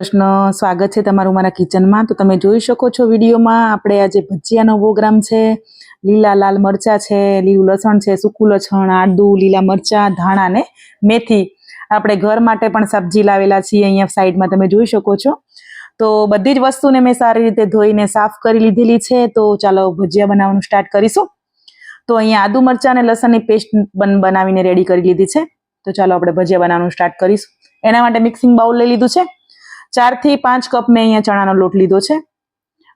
કૃષ્ણ સ્વાગત છે તમારું મારા કિચનમાં. તો તમે જોઈ શકો છો વિડીયોમાં આપણે આજે ભજીયાનો પ્રોગ્રામ છે. લીલા, લાલ મરચા છે, લીલું લસણ છે, સૂકું લસણ, આદું, લીલા મરચા, ધાણા ને મેથી. આપણે ઘર માટે પણ સબ્જી લાવેલા છીએ અહીંયા સાઈડમાં, તમે જોઈ શકો છો. તો બધી જ વસ્તુને મેં સારી રીતે ધોઈને સાફ કરી લીધેલી છે. તો ચાલો ભજીયા બનાવવાનું સ્ટાર્ટ કરીશું. તો અહીંયા આદુ મરચા અને લસણની પેસ્ટ બનાવીને રેડી કરી લીધી છે. તો ચાલો આપણે ભજીયા બનાવવાનું સ્ટાર્ટ કરીશું. એના માટે મિક્સિંગ બાઉલ લઈ લીધું છે. ચારથી પાંચ કપ મેં અહીંયા ચણાનો લોટ લીધો છે.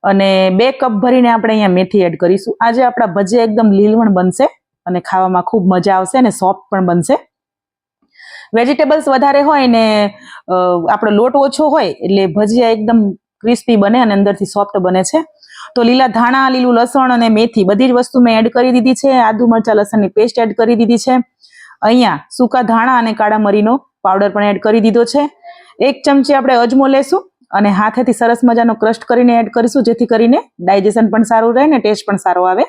અને બે કપ ભરીને આપણે અહીંયા મેથી એડ કરીશું. આજે આપણા ભજીયા એકદમ લીલવણ બનશે અને ખાવામાં ખૂબ મજા આવશે અને સોફ્ટ પણ બનશે. વેજીટેબલ્સ વધારે હોય ને આપણો લોટ ઓછો હોય એટલે ભજીયા એકદમ ક્રિસ્પી બને અને અંદરથી સોફ્ટ બને છે. તો લીલા ધાણા, લીલું લસણ અને મેથી બધી જ વસ્તુ મેં એડ કરી દીધી છે. આદુ, મરચા, લસણની પેસ્ટ એડ કરી દીધી છે. અહીંયા સૂકા ધાણા અને કાળા મરીનો પાવડર પણ એડ કરી દીધો છે. એક ચમચી આપણે અજમો લેશું અને હાથેથી સરસ મજાનો ક્રસ્ટ કરીને એડ કરીશું, જેથી કરીને ડાયજેશન પણ સારું રહે ને ટેસ્ટ પણ સારો આવે.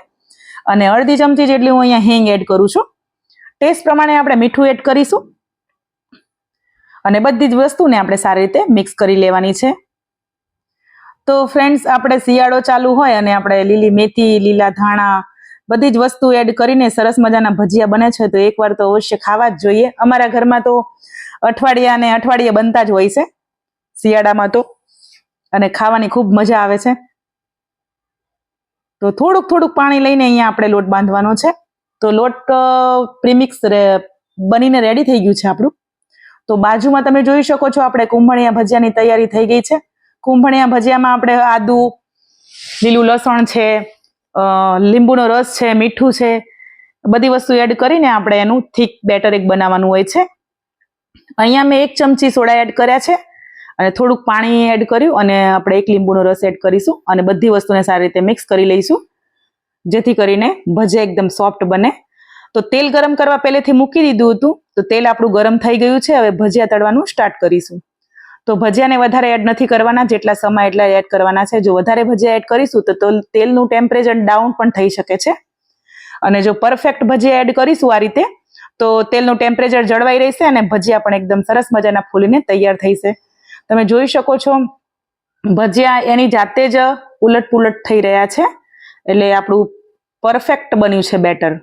અને અડધી ચમચી જેટલી હું અહીંયા હિંગ એડ કરું છું. ટેસ્ટ પ્રમાણે આપણે મીઠું એડ કરીશું. અને બધી જ વસ્તુને આપણે સારી રીતે મિક્સ કરી લેવાની છે. તો ફ્રેન્ડ્સ આપણે શિયાળો ચાલુ હોય અને આપણે લીલી મેથી, લીલા ધાણા બધી જ વસ્તુ એડ કરીને સરસ મજાના ભજીયા બને છે, તો એકવાર તો અવશ્ય ખાવા જ જોઈએ. અમારા ઘરમાં તો અઠવાડિયા ને અઠવાડિયે બનતા જ હોય છે, શિયાળામાં તો. અને ખાવાની ખૂબ મજા આવે છે. તો થોડુંક થોડુંક પાણી લઈને અહીંયા આપણે લોટ બાંધવાનો છે. તો લોટ પ્રીમિક્સ બનીને રેડી થઈ ગયું છે આપણું. તો બાજુમાં તમે જોઈ શકો છો, આપણે કુંભણિયા ભજીયાની તૈયારી થઈ ગઈ છે. કુંભણિયા ભજીયામાં આપણે આદુ, લીલું લસણ છે લીંબુનો રસ છે, મીઠું છે, બધી વસ્તુ એડ કરીને આપણે એનું થીક બેટર એક બનાવવાનું હોય છે. અહીંયા મેં એક ચમચી સોડા એડ કર્યા છે અને થોડુંક પાણી એડ કર્યું અને આપણે એક લીંબુનો રસ એડ કરીશું અને બધી વસ્તુને સારી રીતે મિક્સ કરી લઈશું. જેથી કરીને ભજીયા એકદમ સોફ્ટ બને. તો તેલ ગરમ કરવા પહેલેથી મૂકી દીધું હતું, તો તેલ આપણું ગરમ થઈ ગયું છે, હવે ભજીયા તળવાનું સ્ટાર્ટ કરીશું. તો ભજીયાને વધારે એડ નથી કરવાના, જેટલા સમય એટલા એડ કરવાના છે. જો વધારે ભજીયા એડ કરીશું તો તેલનું ટેમ્પરેચર ડાઉન પણ થઈ શકે છે. અને જો પરફેક્ટ ભજીયા એડ કરીશું આ રીતે, તો તેલનું ટેમ્પરેચર જળવાઈ રહેશે અને ભજીયા પણ એકદમ સરસ મજાના ફૂલીને તૈયાર થઈશે. તમે જોઈ શકો છો, ભજીયા એની જાતે જ ઉલટ પુલટ થઈ રહ્યા છે. એટલે આપણું પરફેક્ટ બન્યું છે બેટર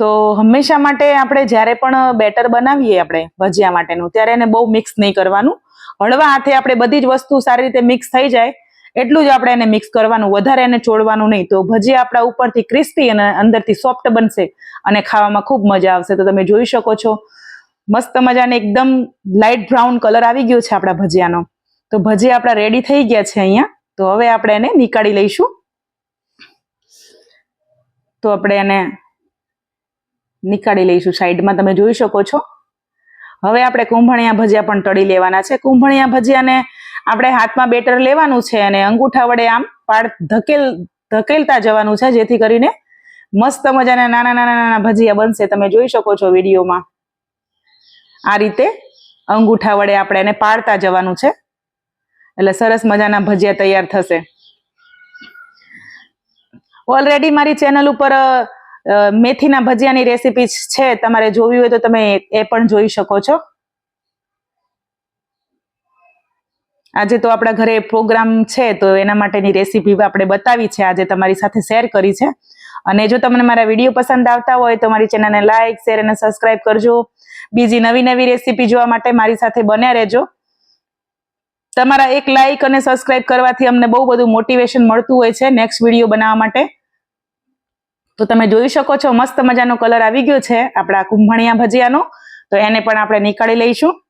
તો હંમેશા માટે આપણે જ્યારે પણ બેટર બનાવીએ આપણે ભજીયા માટેનું, ત્યારે એને બહુ મિક્સ નહીં કરવાનું. હળવા હાથે આપણે બધી જ વસ્તુ સારી રીતે મિક્સ થઈ જાય, એટલું જ આપણે એને મિક્સ કરવાનું. વધારે એને ચોળવાનું નહીં. તો ભજીયા આપણા ઉપરથી ક્રિસ્પી અને અંદરથી સોફ્ટ બનશે અને ખાવામાં ખૂબ મજા આવશે. તો તમે જોઈ શકો છો, મસ્ત મજાને એકદમ લાઇટ બ્રાઉન કલર આવી ગયો છે આપણા ભજીયાનો. તો ભજીયા આપણા રેડી થઈ ગયા છે અહીંયા. તો હવે આપણે એને નીકાળી લઈશું. તો આપણે એને નીકાળી લઈશું સાઈડમાં, તમે જોઈ શકો છો. હવે આપણે કુંભણિયા ભજીયા પણ તળી લેવાના છે. કુંભણિયા ભજીયાને આપણે હાથમાં બેટર લેવાનું છે અને અંગૂઠા વડે આમ પાડ ધકેલ, ધકેલતા જવાનું છે, જેથી કરીને મસ્ત મજાના નાના નાના નાના ભજીયા બનશે. તમે જોઈ શકો છો વિડીયોમાં. આ રીતે અંગૂઠા વડે આપણે એને પાડતા જવાનું છે. એટલે સરસ મજાના ભજીયા તૈયાર થશે. ઓલરેડી મારી ચેનલ ઉપર મેથીના ભજીયાની રેસીપી છે તમારે જોવી હોય તો તમે એ પણ જોઈ શકો છો. આજે તો આપણા ઘરે પ્રોગ્રામ છે, તો એના માટેની રેસીપી આપણે બતાવી છે, આજે તમારી સાથે શેર કરી છે. અને જો તમને મારા વીડિયો પસંદ આવતા હોય તો મારી ચેનલને લાઈક, શેર અને સબસ્ક્રાઇબ કરજો. બીજી નવી નવી રેસીપી જોવા માટે મારી સાથે બન્યા રહેજો. તમારા એક લાઈક અને સબસ્ક્રાઇબ કરવાથી અમને બહુ બધું મોટિવેશન મળતું હોય છે, નેક્સ્ટ વીડિયો બનાવવા માટે. તો તમે જોઈ શકો છો, મસ્ત મજાનો કલર આવી ગયો છે, આપણા કુંભણિયા ભજીયાનો. તો એને પણ આપણે નીકાળી લઈશું.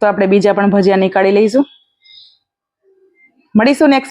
તો આપણે બીજા પણ ભજીયા નીકાળી લઈશું. મળીશું નેક્સ્ટ